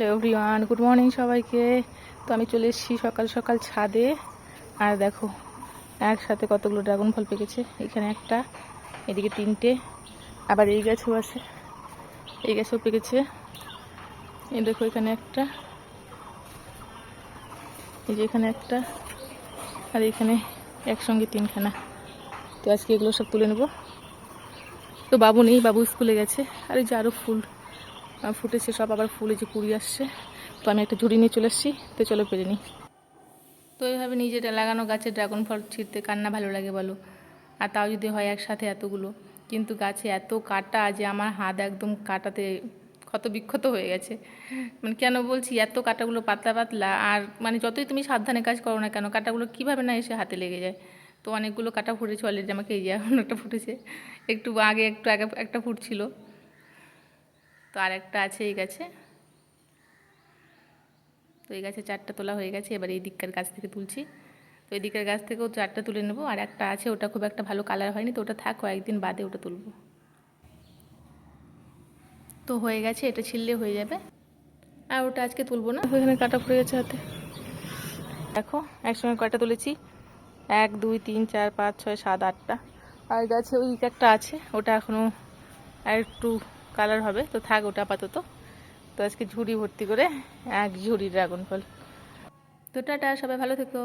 Hello everyone, good morning সবাইকে। তো আমি চলে এসেছি সকাল সকাল ছাদে। আর দেখো, একসাথে কতগুলো ড্রাগন ফল পেকেছে। এখানে একটা, এদিকে তিনটে, আবার এই গাছও আছে। এই গাছও পেকেছে। এই দেখো এখানে একটা, এই যে এখানে একটা, আর এখানে একসঙ্গে তিনখানা। তো আজকে এগুলো সব তুলে নেব। তো বাবু নেই, বাবু স্কুলে গেছে। আর এই যে আরও ফুল। ফুটেছে সব, আবার ফুলে যে কুড়ি আসছে। তো আমি একটা ঝুড়ি নিয়ে চলে এসেছি তো চলো পেরে নিই। তো এইভাবে নিজের লাগানো গাছে ড্রাগন ফল ছিঁড়তে কান্না ভালো লাগে বলো? আর তাও যদি হয় একসাথে এতগুলো। কিন্তু গাছে এত কাটা যে আমার হাত একদম কাটাতে ক্ষত বিক্ষত হয়ে গেছে। মানে কেন বলছি, এত কাটাগুলো পাতলা পাতলা, আর মানে যতই তুমি সাবধানে কাজ করো না কেন, কাটাগুলো কীভাবে না এসে হাতে লেগে যায়? তো অনেকগুলো কাটা ফুটেছে অলরেডি আমাকে, এই যে এখন একটা ফুটেছে। একটু আগে একটু আগে একটা ফুটছিল তো আর একটা আছে এই গাছে। তো এই গাছে চারটা তোলা হয়ে গেছে এবার এই দিককার গাছ থেকে তুলছি। তো এই দিকের গাছ থেকেও চারটা তুলে নেব আর একটা আছে ওটা খুব একটা ভালো কালার হয়নি তো ওটা থাক কয়েকদিন বাদে ওটা তুলবো। তো হয়ে গেছে এটা ছিললে হয়ে যাবে। আর ওটা আজকে তুলবো না। ওইখানে কাটা পড়ে গেছে হাতে। দেখো একসঙ্গে কয়টা তুলেছি? এক দুই তিন চার পাঁচ ছয় সাত আটটা। আর গাছে ওই একটা আছে ওটা এখনও আর একটু কালার হবে। তো থাক, ওটা আপাতত। তো আজকে ঝুড়ি ভর্তি করে এক ঝুড়ি ড্রাগন ফল। তো টাটা, সবাই ভালো থেকো।